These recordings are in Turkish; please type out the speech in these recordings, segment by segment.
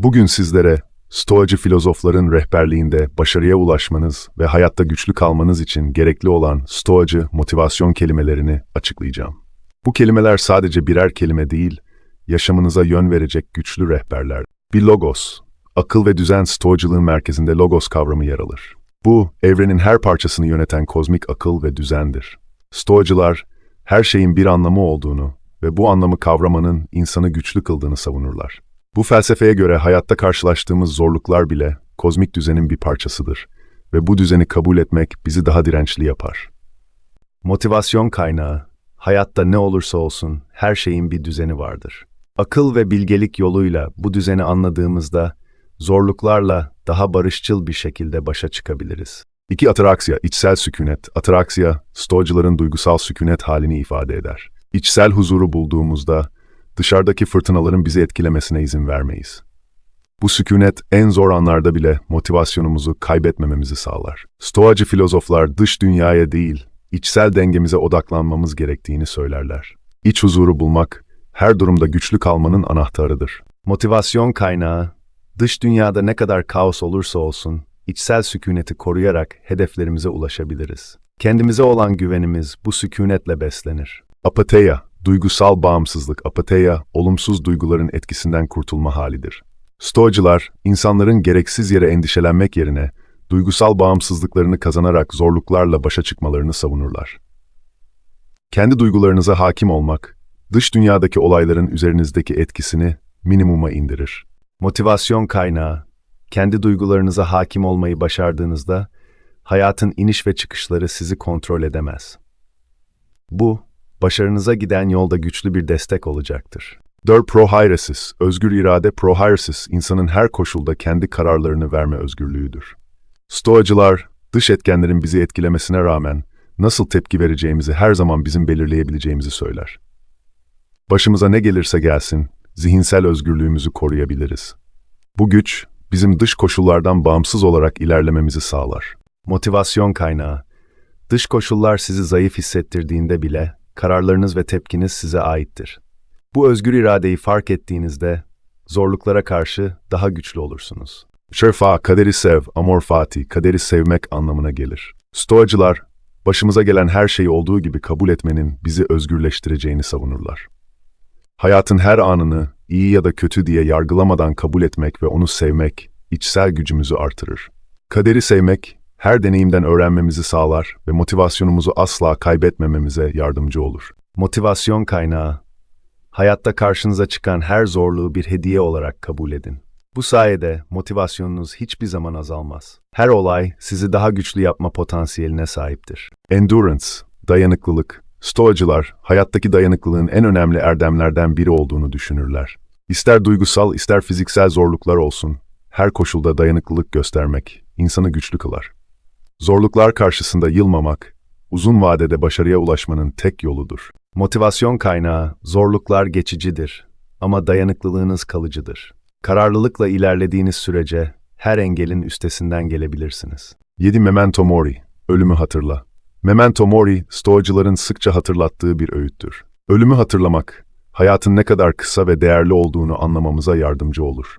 Bugün sizlere Stoacı filozofların rehberliğinde başarıya ulaşmanız ve hayatta güçlü kalmanız için gerekli olan Stoacı motivasyon kelimelerini açıklayacağım. Bu kelimeler sadece birer kelime değil, yaşamınıza yön verecek güçlü rehberler. Bir logos, akıl ve düzen Stoacılığın merkezinde logos kavramı yer alır. Bu, evrenin her parçasını yöneten kozmik akıl ve düzendir. Stoacılar, her şeyin bir anlamı olduğunu ve bu anlamı kavramanın insanı güçlü kıldığını savunurlar. Bu felsefeye göre hayatta karşılaştığımız zorluklar bile kozmik düzenin bir parçasıdır ve bu düzeni kabul etmek bizi daha dirençli yapar. Motivasyon kaynağı, hayatta ne olursa olsun her şeyin bir düzeni vardır. Akıl ve bilgelik yoluyla bu düzeni anladığımızda zorluklarla daha barışçıl bir şekilde başa çıkabiliriz. İki ataraksiya, içsel sükunet. Ataraksiya, stoacıların duygusal sükunet halini ifade eder. İçsel huzuru bulduğumuzda dışarıdaki fırtınaların bizi etkilemesine izin vermeyiz. Bu sükunet en zor anlarda bile motivasyonumuzu kaybetmememizi sağlar. Stoacı filozoflar dış dünyaya değil, içsel dengemize odaklanmamız gerektiğini söylerler. İç huzuru bulmak, her durumda güçlü kalmanın anahtarıdır. Motivasyon kaynağı, dış dünyada ne kadar kaos olursa olsun, içsel sükuneti koruyarak hedeflerimize ulaşabiliriz. Kendimize olan güvenimiz bu sükunetle beslenir. Apateya, duygusal bağımsızlık. Apateya, olumsuz duyguların etkisinden kurtulma halidir. Stoacılar, insanların gereksiz yere endişelenmek yerine, duygusal bağımsızlıklarını kazanarak zorluklarla başa çıkmalarını savunurlar. Kendi duygularınıza hakim olmak, dış dünyadaki olayların üzerinizdeki etkisini minimuma indirir. Motivasyon kaynağı, kendi duygularınıza hakim olmayı başardığınızda, hayatın iniş ve çıkışları sizi kontrol edemez. Bu, başarınıza giden yolda güçlü bir destek olacaktır. Dör prohairesis, özgür irade prohairesis, insanın her koşulda kendi kararlarını verme özgürlüğüdür. Stoacılar, dış etkenlerin bizi etkilemesine rağmen nasıl tepki vereceğimizi her zaman bizim belirleyebileceğimizi söyler. Başımıza ne gelirse gelsin, zihinsel özgürlüğümüzü koruyabiliriz. Bu güç, bizim dış koşullardan bağımsız olarak ilerlememizi sağlar. Motivasyon kaynağı, dış koşullar sizi zayıf hissettirdiğinde bile kararlarınız ve tepkiniz size aittir. Bu özgür iradeyi fark ettiğinizde zorluklara karşı daha güçlü olursunuz. Şerfa, kaderi sev, amor fati, kaderi sevmek anlamına gelir. Stoacılar, başımıza gelen her şeyi olduğu gibi kabul etmenin bizi özgürleştireceğini savunurlar. Hayatın her anını iyi ya da kötü diye yargılamadan kabul etmek ve onu sevmek içsel gücümüzü artırır. Kaderi sevmek her deneyimden öğrenmemizi sağlar ve motivasyonumuzu asla kaybetmememize yardımcı olur. Motivasyon kaynağı, hayatta karşınıza çıkan her zorluğu bir hediye olarak kabul edin. Bu sayede motivasyonunuz hiçbir zaman azalmaz. Her olay sizi daha güçlü yapma potansiyeline sahiptir. Endurance, dayanıklılık. Stoacılar, hayattaki dayanıklılığın en önemli erdemlerden biri olduğunu düşünürler. İster duygusal, ister fiziksel zorluklar olsun, her koşulda dayanıklılık göstermek insanı güçlü kılar. Zorluklar karşısında yılmamak, uzun vadede başarıya ulaşmanın tek yoludur. Motivasyon kaynağı, zorluklar geçicidir ama dayanıklılığınız kalıcıdır. Kararlılıkla ilerlediğiniz sürece her engelin üstesinden gelebilirsiniz. 7 Memento Mori, ölümü hatırla. Memento Mori, Stoacıların sıkça hatırlattığı bir öğüttür. Ölümü hatırlamak, hayatın ne kadar kısa ve değerli olduğunu anlamamıza yardımcı olur.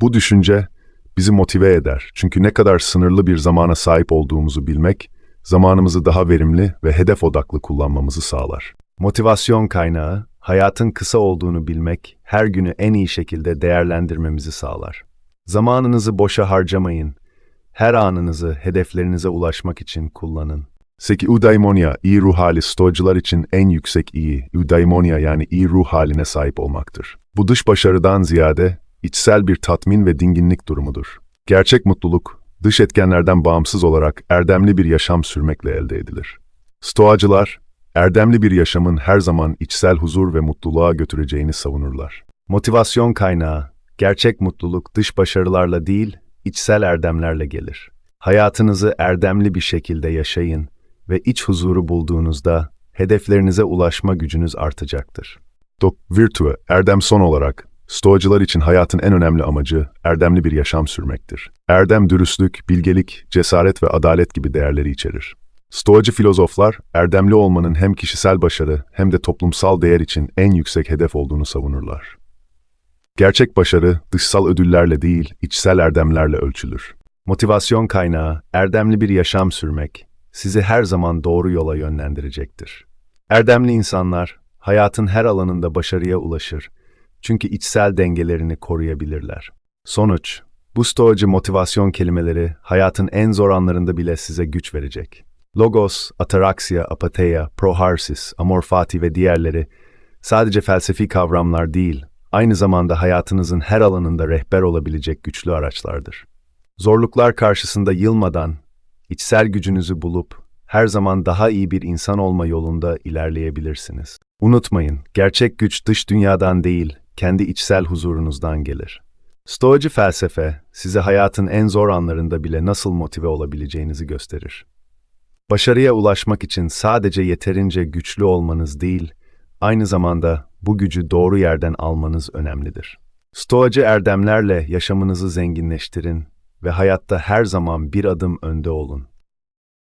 Bu düşünce, bizi motive eder çünkü ne kadar sınırlı bir zamana sahip olduğumuzu bilmek, zamanımızı daha verimli ve hedef odaklı kullanmamızı sağlar. Motivasyon kaynağı, hayatın kısa olduğunu bilmek, her günü en iyi şekilde değerlendirmemizi sağlar. Zamanınızı boşa harcamayın, her anınızı hedeflerinize ulaşmak için kullanın. Seki eudaimonia, iyi ruh hali stoacılar için en yüksek iyi, eudaimonia yani iyi ruh haline sahip olmaktır. Bu dış başarıdan ziyade içsel bir tatmin ve dinginlik durumudur. Gerçek mutluluk, dış etkenlerden bağımsız olarak erdemli bir yaşam sürmekle elde edilir. Stoacılar, erdemli bir yaşamın her zaman içsel huzur ve mutluluğa götüreceğini savunurlar. Motivasyon kaynağı, gerçek mutluluk dış başarılarla değil, içsel erdemlerle gelir. Hayatınızı erdemli bir şekilde yaşayın ve iç huzuru bulduğunuzda hedeflerinize ulaşma gücünüz artacaktır. Dok Virtue, erdem son olarak, Stoacılar için hayatın en önemli amacı erdemli bir yaşam sürmektir. Erdem dürüstlük, bilgelik, cesaret ve adalet gibi değerleri içerir. Stoacı filozoflar, erdemli olmanın hem kişisel başarı hem de toplumsal değer için en yüksek hedef olduğunu savunurlar. Gerçek başarı dışsal ödüllerle değil, içsel erdemlerle ölçülür. Motivasyon kaynağı, erdemli bir yaşam sürmek, sizi her zaman doğru yola yönlendirecektir. Erdemli insanlar, hayatın her alanında başarıya ulaşır. Çünkü içsel dengelerini koruyabilirler. Sonuç, bu stoacı motivasyon kelimeleri hayatın en zor anlarında bile size güç verecek. Logos, ataraxia, apatheia, proharsis, amor fati ve diğerleri sadece felsefi kavramlar değil, aynı zamanda hayatınızın her alanında rehber olabilecek güçlü araçlardır. Zorluklar karşısında yılmadan, içsel gücünüzü bulup her zaman daha iyi bir insan olma yolunda ilerleyebilirsiniz. Unutmayın, gerçek güç dış dünyadan değil, kendi içsel huzurunuzdan gelir. Stoacı felsefe, size hayatın en zor anlarında bile nasıl motive olabileceğinizi gösterir. Başarıya ulaşmak için sadece yeterince güçlü olmanız değil, aynı zamanda bu gücü doğru yerden almanız önemlidir. Stoacı erdemlerle yaşamınızı zenginleştirin ve hayatta her zaman bir adım önde olun.